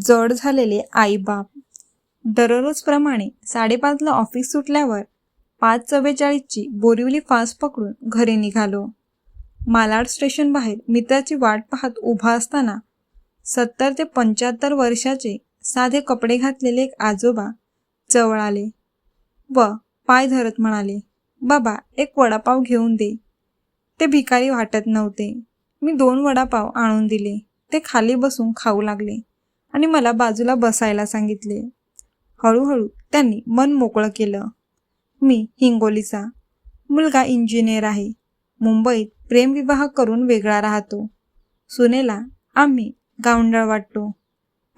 जड झालेले आईबाप. दररोजप्रमाणे साडेपाचला ऑफिस सुटल्यावर पाच चव्वेचाळीसची बोरिवली फास्ट पकडून घरी निघालो. मालाड स्टेशन बाहेर मित्राची वाट पाहत उभा असताना सत्तर ते पंच्याहत्तर वर्षाचे साधे कपडे घातलेले एक आजोबा जवळ आले व पाय धरत म्हणाले बाबा एक वडापाव घेऊन दे. ते भिकारी वाटत नव्हते. मी दोन वडापाव आणून दिले. ते खाली बसून खाऊ लागले. आणि मला बाजूला बसायला सांगितले. हळूहळू त्यांनी मन मोकळं केलं. मी हिंगोलीचा मुलगा इंजिनियर आहे. मुंबईत प्रेमविवाह करून वेगळा राहतो. सुनेला आम्ही गावंडळ वाटतो.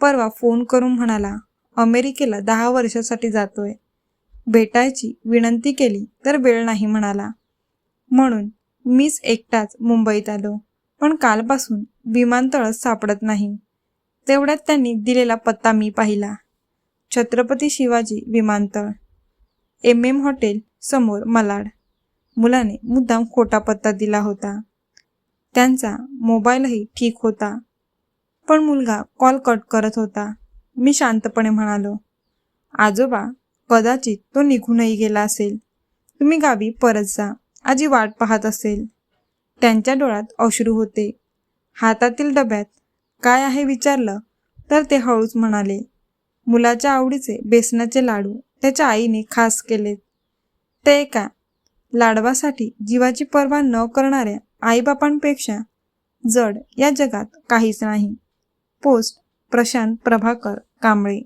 परवा फोन करून म्हणाला अमेरिकेला दहा वर्षासाठी जातोय. भेटायची विनंती केली तर वेळ नाही म्हणाला. म्हणून मीच एकटाच मुंबईत आलो. पण कालपासून विमानतळच सापडत नाही. तेवढ्यात त्यांनी दिलेला पत्ता मी पाहिला. छत्रपती शिवाजी विमानतळ. एम एम हॉटेल समोर मलाड. मुलाने मुद्दाम खोटा पत्ता दिला होता. त्यांचा मोबाईलही ठीक होता. पण मुलगा कॉल कट करत होता. मी शांतपणे म्हणालो आजोबा कदाचित तो निघूनही गेला असेल. तुम्ही गावी परत जा. आजी वाट पाहत असेल. त्यांच्या डोळ्यात अश्रू होते. हातातील डब्यात काय आहे विचारलं? तर ते हळूच म्हणाले मुलाच्या आवडीचे बेसनाचे लाडू त्याच्या आईने खास केलेत. ते एका लाडवासाठी जीवाची पर्वा न करणाऱ्या आईबापांपेक्षा जड या जगात काहीच नाही. पोस्ट प्रशांत प्रभाकर कांबळे.